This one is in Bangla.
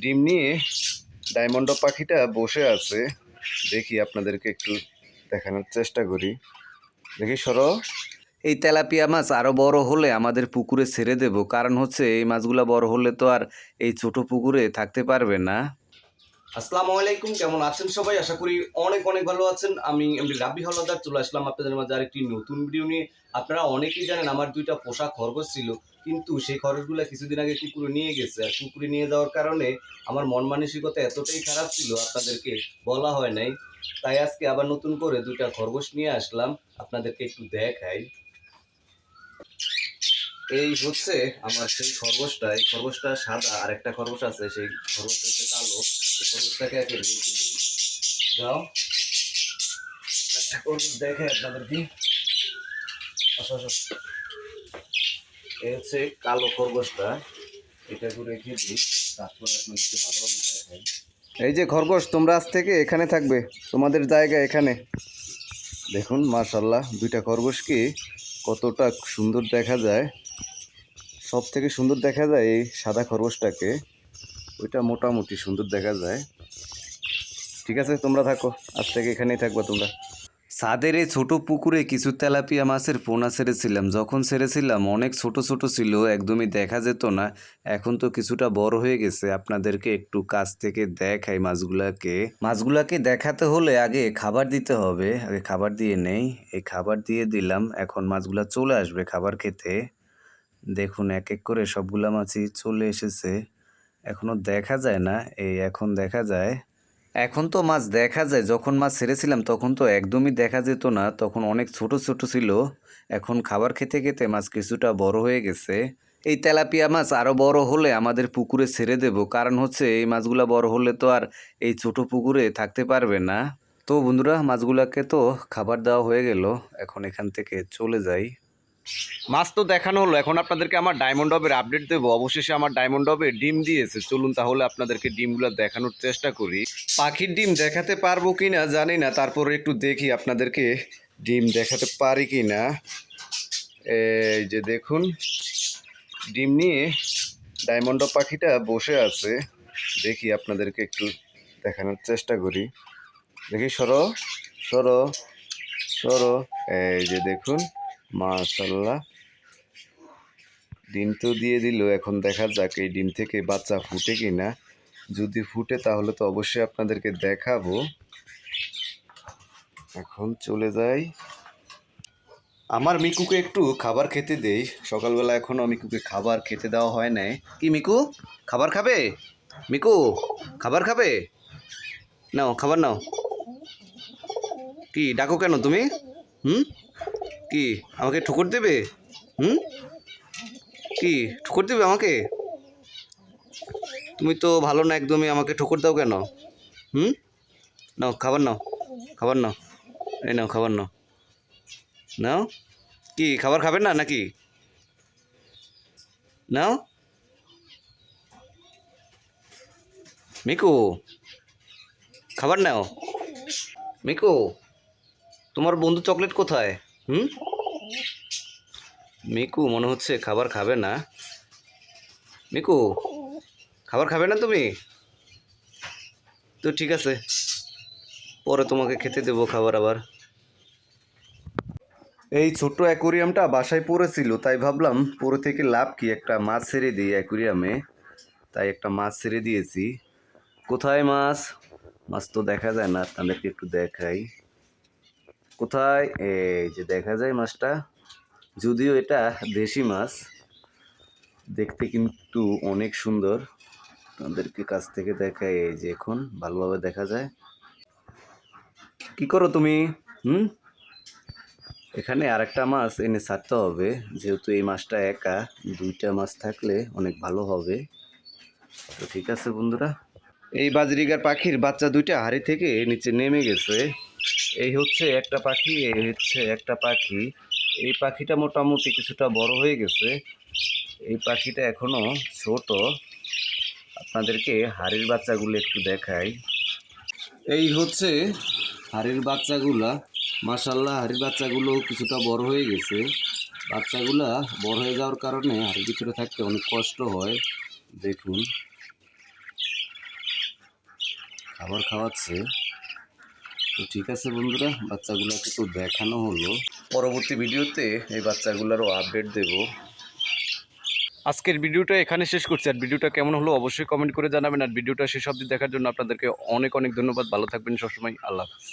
ডিম নিয়ে ডায়মন্ড পাখিটা বসে আছে। দেখি আপনাদেরকে একটু দেখানোর চেষ্টা করি। দেখি, সর। এই তেলাপিয়া মাছ আরও বড় হলে আমাদের পুকুরে ছেড়ে দেব। কারণ হচ্ছে এই মাছগুলো বড় হলে তো আর এই ছোট পুকুরে থাকতে পারবে না। আসসালামু আলাইকুম, কেমন আছেন সবাই? আশা করি অনেক অনেক ভালো আছেন। আমি এমনি রাব্বি হলদার, চলে আসলাম আপনাদের মাঝে আরেকটি নতুন ভিডিও নিয়ে। আপনারা অনেকেই জানেন আমার দুইটা পোষা খরগোশ ছিল, কিন্তু সেই খরচগুলো কিছুদিন আগে কুকুরে নিয়ে গেছে। আর কুকুরে নিয়ে যাওয়ার কারণে আমার মন মানসিকতা এতটাই খারাপ ছিল আপনাদেরকে বলা হয় নাই। তাই আজকে আবার নতুন করে দুইটা খরগোশ নিয়ে আসলাম, আপনাদেরকে একটু দেখাই। এই হচ্ছে আমার সেই খরগোশটা। এই খরগোশটা সাদা আর একটা খরগোশ আছে, সেই খরগোশটা হচ্ছে কালো। খরগোশটাকে আগে রেখে দিই যাও একটা খরগোশ দেখে আপনাদেরকে আসো আসো এই হচ্ছে কালো খরগোশটা এটা করে রেখে দিই তারপরে আপনাদেরকে ভালোভাবে দেখাই এই যে খরগোশ, তোমরা আজ থেকে এখানে থাকবে, তোমাদের জায়গা এখানে। দেখুন মার্শাল্লাহ দুইটা খরগোশকে কতটা সুন্দর দেখা যায়। সব থেকে সুন্দর দেখা যায় এই সাদা খরগোশটাকে। ওইটা মোটামুটি সুন্দর দেখা যায়। ঠিক আছে, তোমরা থাকো। আজ থেকে এখানেই থাকব তোমরা। সাদের এই ছোট পুকুরে কিছু তেলাপিয়া মাছের পোনা ছেড়েছিলাম। যখন ছেড়েছিলাম, অনেক ছোট ছোট ছিল, একদমই দেখা যেত না। এখন তো কিছুটা বড় হয়ে গেছে। আপনাদেরকে একটু কাছ থেকে দেখাই মাছগুলাকে। মাছগুলাকে দেখাতে হলে আগে খাবার দিতে হবে। আগে খাবার দিয়ে নেই। এই খাবার দিয়ে দিলাম। এখন মাছগুলা চলে আসবে খাবার খেতে। দেখুন, এক এক করে সবগুলা মাছই চলে এসেছে। এখনও দেখা যায় না, এই এখন দেখা যায়। এখন তো মাছ দেখা যায়, যখন মাছ ছেড়েছিলাম তখন তো একদমই দেখা যেত না, তখন অনেক ছোট ছোট ছিল। এখন খাবার খেতে খেতে মাছ কিছুটা বড় হয়ে গেছে। এই তেলাপিয়া মাছ আরও বড় হলে আমাদের পুকুরে ছেড়ে দেব, কারণ হচ্ছে এই মাছগুলা বড় হলে তো আর এই ছোট পুকুরে থাকতে পারবে না। তো বন্ধুরা, মাছগুলাকে তো খাবার দেওয়া হয়ে গেল, এখন এখান থেকে চলে যাই। মাছ তো দেখানো হলো। এখন আপনাদেরকে আমার ডায়মন্ড হবের আপডেট দেবো। অবশেষে আমার ডায়মন্ড হবে ডিম দিয়েছে। চলুন তাহলে আপনাদেরকে ডিমগুলো দেখানোর চেষ্টা করি। পাখির ডিম দেখাতে পারব কি না জানি না। তারপরে একটু দেখি আপনাদেরকে ডিম দেখাতে পারি কি না এই যে দেখুন, ডিম নিয়ে ডায়মন্ড পাখিটা বসে আছে। দেখি আপনাদেরকে একটু দেখানোর চেষ্টা করি। দেখি, সরো সরো সরো। এই যে দেখুন মাশাল্লাহ ডিম তো দিয়ে দিল, এখন দেখা যাক এই ডিম থেকে বাচ্চা ফুটে কি না যদি ফুটে তাহলে তো অবশ্যই আপনাদেরকে দেখাবো। এখন চলে যাই। আমার মিকুকে একটু খাবার খেতে দেই। সকালবেলা এখনও মিকুকে খাবার খেতে দেওয়া হয় নাই। কি মিকু? খাবার খাবে? মিকু, খাবার খাবে? নাও, খাবার নাও। কি, ডাকো কেন তুমি? হুম? কি? আমাকে ঠুকর দেবে? হুম? কি? ঠুকর দেবে আমাকে? তুমি তো ভালো না একদমই, আমাকে ঠুকর দাও কেন? হুম? নাও, খাবার নাও খাবার নাও। এই নাও, খাবার নাও। নাও? কি, খাবার খাবেন না নাকি? নাও? মিকু, খাবার নাও। মিকু, তোমার বন্ধু চকলেট কোথায়? হুম? মিকু মনে হচ্ছে খাবার খাবে না। মিকু খাবার খাবে না তুমি? তো ঠিক আছে পরে তোমাকে খেতে দেবো খাবার আবার। এই ছোট্ট অ্যাকোরিয়ামটা বাসায় পড়েছিল তাই ভাবলাম পরে থেকে লাভ কি? একটা মাছ ছেড়ে দিই অ্যাকোরিয়ামে। তাই একটা মাছ ছেড়ে দিয়েছি। কোথায় মাছ? মাছ তো দেখা যায় না তাদেরকে একটু দেখাই। কোথায়? এই যে দেখা যায় মাছটা। যদিও এটা দেশি মাছ, দেখতে কিন্তু অনেক সুন্দর। তাদেরকে কাছ থেকে দেখায় এই যে এখন, ভালোভাবে দেখা যায়। কি করো তুমি? হুম? এখানে আরেকটা মাছ এনে ছাড়তে হবে, যেহেতু এই মাছটা একা, দুইটা মাছ থাকলে অনেক ভালো হবে। তো ঠিক আছে বন্ধুরা। এই বাজরিগার পাখির বাচ্চা দুইটা হাড়ি থেকে নিচে নেমে গেছে। এই হচ্ছে একটা পাখি, এই হচ্ছে একটা পাখি। এই পাখিটা মোটামুটি কিছুটা বড় হয়ে গেছে। এই পাখিটা এখনও ছোট। আপনাদেরকে হাড়ির বাচ্চাগুলো একটু দেখাই। এই হচ্ছে হাড়ির বাচ্চাগুলা। মাশাল্লাহ হাড়ির বাচ্চাগুলো কিছুটা বড় হয়ে গেছে। বাচ্চাগুলা বড় হয়ে যাওয়ার কারণে হাড়ির ভিতরে থাকতে অনেক কষ্ট হয়। দেখুন। খাবার খাওয়াচ্ছে। তো ঠিক আছে বন্ধুরা, বাচ্চাগুলোকে তো দেখানো হলো। পরবর্তী ভিডিওতে এই বাচ্চাগুলোরও আপডেট দেব। আজকের ভিডিওটা এখানে শেষ করছি। আর ভিডিওটা কেমন হলো অবশ্যই কমেন্ট করে জানাবেন। আর ভিডিওটা শেষ অবধি দেখার জন্য আপনাদেরকে অনেক অনেক ধন্যবাদ। ভালো থাকবেন সবসময়। আল্লাহ হাফেজ।